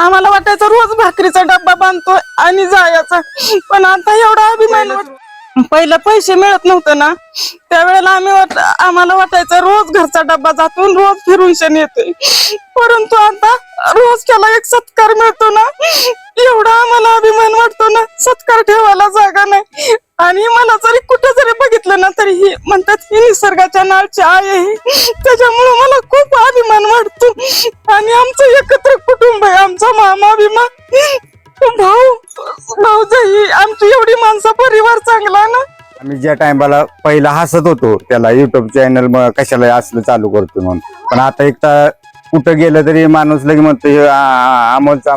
आम्हाला वाटायचं रोज भाकरीचा डब्बा बांधतोय आणि जायचा. पण आता एवढा अभिमान पहिलं पैसे मिळत नव्हतं ना. त्यावेळेला आम्ही वाट आम्हाला वाटायचं रोज घरचा डब्बा जातो रोज फिरून शेण येतोय. परंतु आता रोज त्याला एक सत्कार मिळतो ना. एवढा आम्हाला अभिमान वाटतो ना. सत्कार ठेवायला जागा नाही. आणि मला जरी कुठं जरी बघितलं ना तरी ही म्हणतात ही निसर्गाच्या नाळची आई आहे त्याच्यामुळे मला खूप अभिमान वाटतो. आणि आमचं एकत्र कुटुंब आहे आमचा मामा बिमा. भाऊ भाऊ आमची एवढी माणसं परिवार चांगला आहे ना? आम्ही ज्या टायमाला पहिला हसत होतो त्याला युट्यूब चॅनल कशाला असलं चालू करतो म्हणून. पण आता एक तर कुठं गेलं तरी माणूस लगे म्हणतो अमोलचा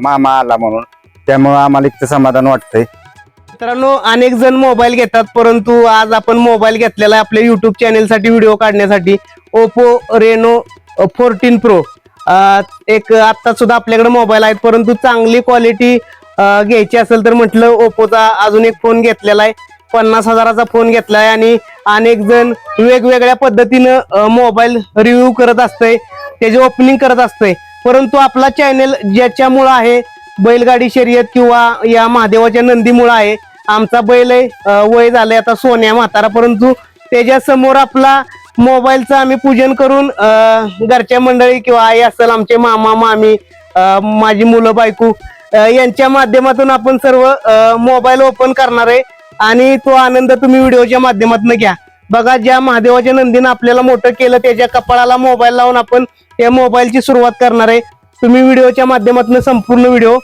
मामा आला म्हणून. त्यामुळं आम्हाला एक तर समाधान वाटतंय. मित्रांनो अनेक जण मोबाईल घेतात परंतु आज आपण मोबाईल घेतलेला आहे आपल्या युट्यूब चॅनेलसाठी व्हिडिओ काढण्यासाठी. ओप्पो रेनो फोर्टीन प्रो एक आत्ता सुद्धा आपल्याकडे मोबाईल आहेत परंतु चांगली क्वालिटी घ्यायची असेल तर म्हटलं ओप्पोचा अजून एक फोन घेतलेला आहे. पन्नास हजाराचा फोन घेतला आहे आणि अनेक जण वेगवेगळ्या पद्धतीनं मोबाईल रिव्ह्यू करत असतंय त्याचे ओपनिंग करत असतंय. परंतु आपला चॅनेल ज्याच्यामुळं आहे बैलगाडी शर्यत किंवा या महादेवाच्या नंदीमुळं आहे आमचा बैल आहे वय झालंय आता सोन्या म्हातारा परंतु त्याच्यासमोर आपला मोबाईलचं आम्ही पूजन करून घरच्या मंडळी किंवा आई असेल आमचे मामा मामी माझी मुलं बायको यांच्या माध्यमातून आपण सर्व मोबाईल ओपन करणार आहे. आणि तो आनंद तुम्ही व्हिडिओच्या माध्यमातून घ्या. बघा ज्या महादेवाच्या नंदीनं आपल्याला मोठं केलं त्याच्या कपाळाला मोबाईल लावून आपण त्या मोबाईलची सुरुवात करणार आहे. तुम्ही व्हिडिओच्या माध्यमातून संपूर्ण व्हिडिओ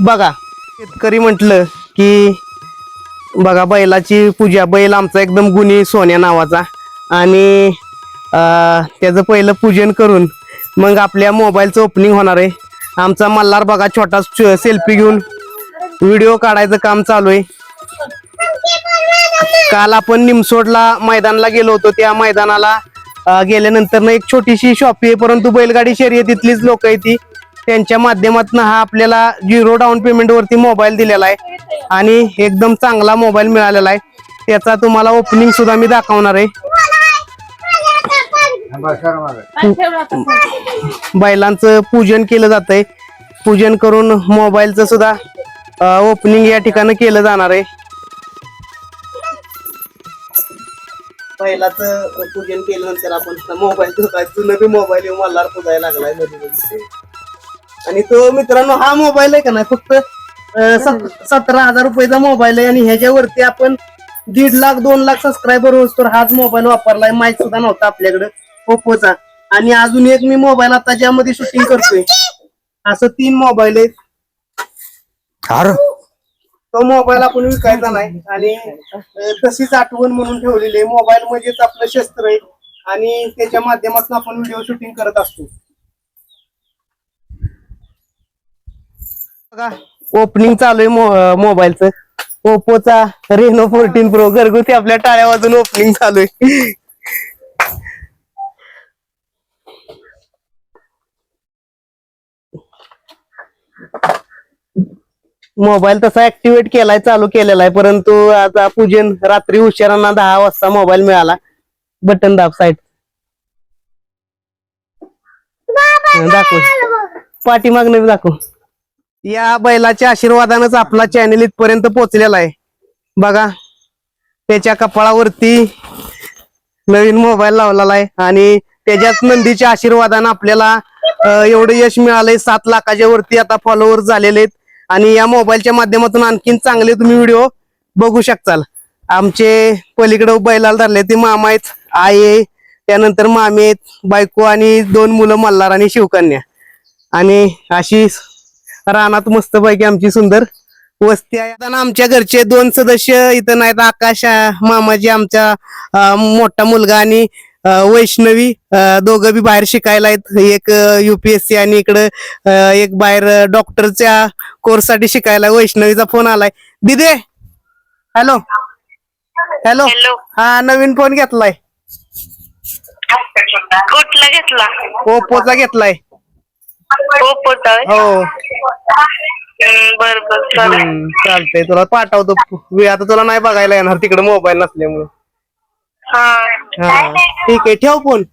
बघा. शेतकरी म्हटलं की बघा बैलाची पूजा. बैल आमचा एकदम गुणी सोन्या नावाचा. आणि त्याचं पहिलं पूजन करून मग आपल्या मोबाईलचं ओपनिंग होणार आहे. आमचा मल्हार बघा छोटा सेल्फी घेऊन व्हिडिओ काढायचं काम चालू आहे. काल आपण निमसोडला मैदानाला गेलो होतो. त्या मैदानाला गेल्यानंतर ना एक छोटीशी शॉपी आहे. परंतु बैलगाडी शर्यतीतलीच लोक आहे ती. त्यांच्या माध्यमातून हा आपल्याला झिरो डाऊन पेमेंट वरती मोबाईल दिलेला आहे. आणि एकदम चांगला मोबाईल मिळालेला आहे. त्याचा तुम्हाला ओपनिंग सुद्धा मी दाखवणार आहे. बैलांचं पूजन केलं जातंय. पूजन करून मोबाईलचं सुद्धा ओपनिंग या ठिकाणी केलं जाणार आहे. बैलाचं पूजन केल्यानंतर आपण मोबाईल धुताय. जुनं बी मोबाईल येऊन मला पुजायला लागलायमध्ये मध्ये. आणि तो मित्रांनो हा मोबाईल आहे का नाही? फक्त अं, सत- सतरा हजार रुपयाचा मोबाईल आहे आणि ह्याच्यावरती आपण दीड लाख दोन लाख सबस्क्रायबर तर हाच मोबाईल वापरलाय. माहीत सुद्धा नव्हता आपल्याकडे ओप्पोचा आणि अजून एक मी मोबाईल आता ज्यामध्ये शूटिंग करतोय. असं तीन मोबाईल आहेत. अरे तो मोबाईल आपण विकायचा नाही. आणि अं, तशीच आठवण म्हणून ठेवलेली आहे. मोबाईल म्हणजेच आपलं शस्त्र आहे. आणि त्याच्या माध्यमातून आपण व्हिडिओ शूटिंग करत असतो. बघा ओपनिंग चालू आहे मोबाईलचं ओप्पोचा रेनो फोर्टीन प्रो घरगुती आपल्या टाळ्या वाजून ओपनिंग चालू आहे. मोबाईल तसा ऍक्टिव्हेट केलाय चालू केलेला आहे. परंतु आता पूजन रात्री उशिरांना दहा वाजता मोबाईल मिळाला. बटन दाब साईड दाखव. पाठीमागनं बी दाखव. या बैलाच्या आशीर्वादानंच आपला चॅनेल इथपर्यंत पोहोचलेला आहे. बघा त्याच्या कपाळावरती नवीन मोबाईल लावलेला आहे आणि त्याच्याच नंदीच्या आशीर्वादानं आपल्याला एवढं यश मिळालंय. सात लाखाच्या वरती आता फॉलोअर झालेले आहेत. आणि या मोबाईलच्या माध्यमातून आणखीन चांगले तुम्ही व्हिडिओ बघू शकताल. आमचे पलीकडे बैलाला धरले ते मामा आहेत आई आहे. त्यानंतर मामी आहेत बायको आणि दोन मुलं मल्हार आणि शिवकन्या. आणि अशी रानात मस्तपैकी आमची सुंदर वस्ती आहे. आमच्या घरचे दोन सदस्य इथं नाहीत. आकाश मामाजी आमचा अं, मोठा मुलगा आणि वैष्णवी दोघं बी बाहेर शिकायला आहेत. एक युपीएससी आणि इकडं एक बाहेर डॉक्टरच्या कोर्ससाठी शिकायला वैष्णवीचा फोन आलाय. दिदे हॅलो हॅलो हॅलो. हा नवीन फोन घेतलाय. कुठला घेतला? ओप्पोचा घेतलाय. होय? हो. बर बर चालेल. हम्म, चालतंय. तुला पाठवतो. वे आता तुला नाही बघायला येणार तिकडे मोबाईल नसल्यामुळे. हा. हा. ठीक आहे ठेव फोन.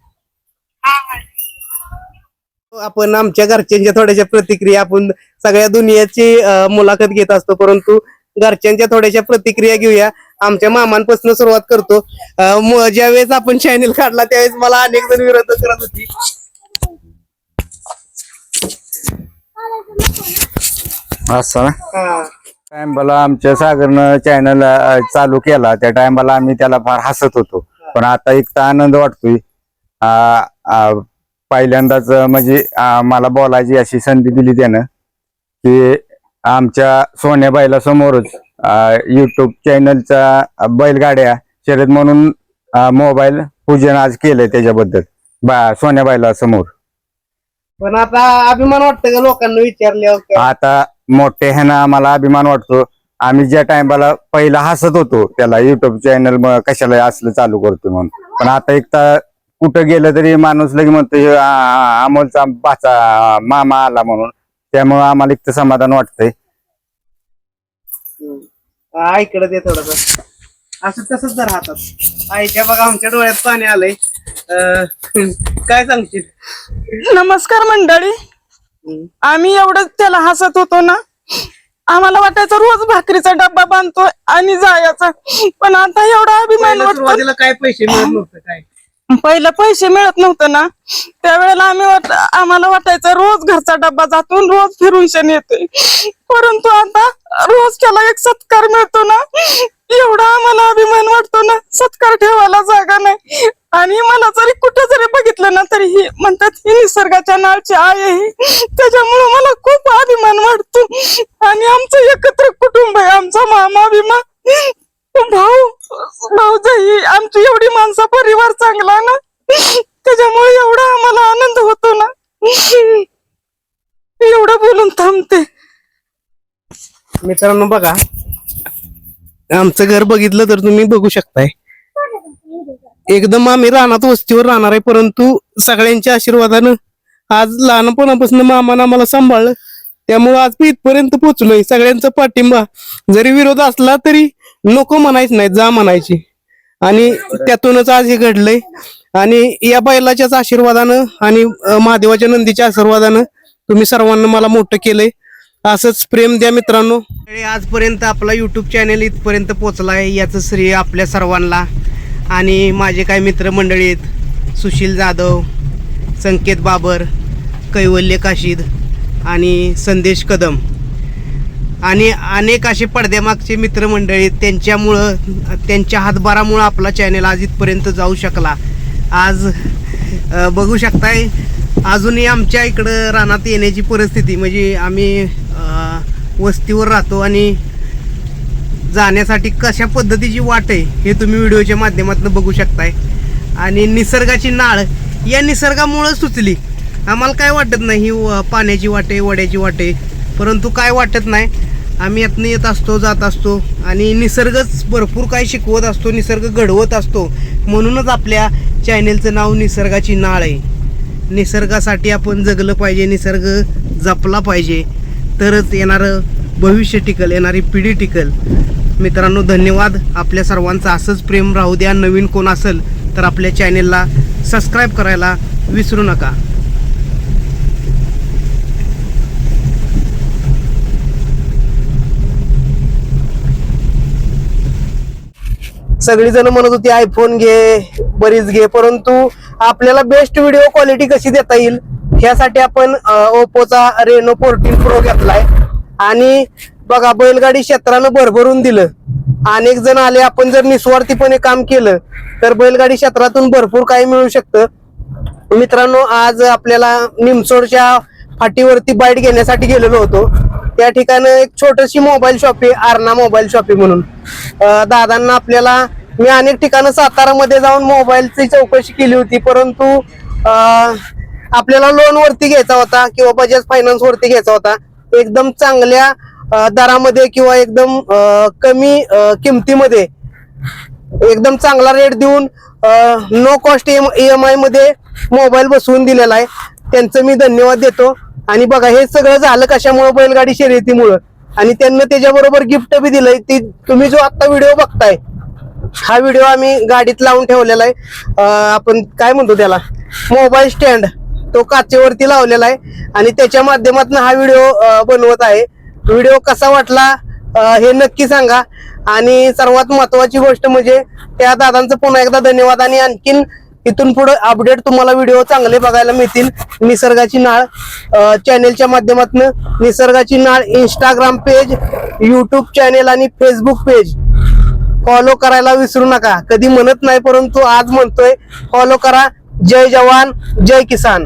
आपण आमच्या घरच्यांच्या थोड्याशा प्रतिक्रिया आपण सगळ्या दुनियाची अं, मुलाखत घेत असतो. परंतु घरच्यांच्या थोड्याशा प्रतिक्रिया घेऊया. आमच्या मामांपासून सुरुवात करतो. अं, म- ज्यावेळेस आपण चॅनल काढला त्यावेळेस मला अनेक जण विरोध करत होती. असं ना. टायमाला आमच्या सागरनं चॅनल चालू केला. त्या टायमाला आम्ही त्याला फार हसत होतो. पण आता एक तर आनंद वाटतोय. पहिल्यांदाच म्हणजे मला बोलायची अशी संधी दिली त्यानं की आमच्या सोन्याबाईला समोरच युट्यूब चॅनलचा बैलगाड्या शर्यत म्हणून मोबाईल पूजन आज केलंय त्याच्याबद्दल बा सोन्याबाईला समोर. पण आता अभिमान वाटतं का लोकांना विचारल्यावर? का? आता मोठे ह्यानं आम्हाला अभिमान वाटतो. आम्ही ज्या टायमाला पहिला हसत होतो त्याला युट्यूब चॅनल कशाला असलं चालू करतो म्हणून. पण आता एक तर कुठं गेलं तरी माणूस लगे म्हणतो "हे, अमोलचा बाचा मामा आला म्हणून. त्यामुळे आम्हाला एक तर समाधान वाटतंय. इकडे दे थोडस. असं तसंच जर राहतात आईच्या बघा आमच्या डोळ्यात पाणी आलंय. काय सांगशील? नमस्कार मंडळी. आम्ही एवढं त्याला हसत होतो ना आम्हाला वाटायचं रोज भाकरीचा डब्बा बांधतोय आणि जायचा. पण आता एवढा अभिमान पहिल्या वाटतो. सुरुवातीला काय पैसे मिळत नव्हतं काय? पहिलं पैसे मिळत नव्हतं ना त्यावेळेला आम्ही वाट- आम्हाला वाटायचं रोज घरचा डब्बा जातून रोज फिरून शनी येतोय. परंतु आता रोज त्याला एक सत्कार मिळतो ना एवढा आम्हाला अभिमान वाटतो ना सत्कार ठेवायला जागा नाही. आणि मला जरी कुठं जरी बघितलं ना तरी ही म्हणतात ही निसर्गाच्या नाळची आई आहे. त्याच्यामुळे मला खूप अभिमान वाटतो. आणि आमचं एकत्र कुटुंब आहे आमचा मामा बिमा. भाऊ भाऊजाई आमची एवढी माणसं परिवार चांगला आहे ना. त्याच्यामुळे एवढा आम्हाला आनंद होतो ना. एवढं बोलून थांबते. मित्रांनो बघा आमचं घर बघितलं तर तुम्ही बघू शकताय. एकदम आम्ही रानात वस्तीवर राहणार आहे परंतु सगळ्यांच्या आशीर्वादानं आज लहानपणापासून मामानं आम्हाला सांभाळलं. त्यामुळं आज मी इथपर्यंत पोहोचलोय. सगळ्यांचा पाठिंबा. जरी विरोध असला तरी नको म्हणायच नाही जा म्हणायची. आणि त्यातूनच आज हे घडलंय. आणि या बैलाच्याच आशीर्वादानं आणि महादेवाच्या नंदीच्या आशीर्वादानं तुम्ही सर्वांना मला मोठं केलंय. असंच प्रेम द्या मित्रांनो. आजपर्यंत आपला युट्यूब चॅनल इथपर्यंत पोहोचलाय. याचं श्रेय आपल्या सर्वांना. आणि माझे काही मित्रमंडळी आहेत. सुशील जाधव संकेत बाबर कैवल्य काशीद आणि संदेश कदम. आणि अनेक असे पडद्यामागचे मित्रमंडळी आहेत. त्यांच्यामुळं त्यांच्या हातभारामुळं आपला चॅनल आज इथपर्यंत जाऊ शकला. आज बघू शकताय अजूनही आमच्या इकडं रानात येण्याची परिस्थिती म्हणजे आम्ही वस्तीवर राहतो आणि जाण्यासाठी कशा पद्धतीची वाट आहे हे तुम्ही व्हिडिओच्या माध्यमातून बघू शकताय. आणि निसर्गाची नाळ या निसर्गामुळं सुचली. आम्हाला काय वाटत नाही ही व- पाण्याची वाट आहे वड्याची वाट आहे. परंतु काय वाटत नाही आम्ही यातनं येत असतो जात असतो. आणि निसर्गच भरपूर काय शिकवत असतो निसर्ग घडवत असतो. म्हणूनच आपल्या चॅनेलचं नाव निसर्गाची नाळ आहे. निसर्गासाठी आपण जगलं पाहिजे निसर्ग जपला पाहिजे. तरच येणारं भविष्य टिकल येणारी पिढी टिकल. मित्रांनो धन्यवाद. आपल्या सर्वांचं असंच प्रेम राहू द्या. नवीन कोण असेल तर आपल्या चॅनेलला सबस्क्राईब करायला विसरू नका. सगळीजण म्हणत होती आयफोन घे बरीच घे परंतु आपल्याला बेस्ट व्हिडिओ क्वालिटी कशी देता येईल? ह्यासाठी आपण ओप्पोचा रेनो फोर्टीन प्रो घेतलाय. आणि बघा बैलगाडी क्षेत्रानं भरभरून दिलं. अनेक जण आले आपण जर निस्वार्थीपणे काम केलं तर बैलगाडी क्षेत्रातून भरपूर काही मिळू शकतं. मित्रांनो आज आपल्याला निमसोडच्या फाटीवरती बाईट घेण्यासाठी गेलेलो होतो. त्या ठिकाणी एक छोटीशी मोबाईल शॉप आहे मोबाईल शॉप आहे म्हणून. दादांना आपल्याला मी अनेक ठिकाणं सातारामध्ये जाऊन मोबाईलची चौकशी केली होती परंतु आपल्याला लोन वरती घ्यायचा होता किंवा बजाज फायनान्स वरती घ्यायचा होता. एकदम चांगल्या दरामध्ये किंवा एकदम कमी किमतीमध्ये एकदम चांगला रेट देऊन नो कॉस्ट एम आयमध्ये मोबाईल बसवून दिलेला आहे. त्यांचं मी धन्यवाद देतो. आणि बघा हे सगळं झालं कशामुळे बैलगाडी शर्यतीमुळं? आणि त्यांना त्याच्याबरोबर गिफ्ट बी दिलंय. ती तुम्ही जो आता व्हिडिओ बघताय हा व्हिडिओ आम्ही गाडीत लावून ठेवलेला आहे. आपण काय म्हणतो त्याला? मोबाईल स्टँड तो काचेवरती लावलेला आहे आणि त्याच्या माध्यमातून हा व्हिडिओ बनवत आहे. व्हिडिओ कसा वाटला हे नक्की सांगा. आणि सर्वात महत्वाची गोष्ट म्हणजे त्या दादांचं पुन्हा एकदा धन्यवाद आणि आणखीन इथून पुढे अपडेट तुम्हाला व्हिडिओ चांगले बघायला मिळतील. निसर्गाची नाळ चॅनेलच्या माध्यमातून निसर्गाची नाळ इंस्टाग्राम पेज युट्यूब चॅनेल आणि फेसबुक पेज फॉलो करायला विसरू नका. कधी म्हणत नाही परंतु आज म्हणतोय फॉलो करा. जय जवान जय किसान.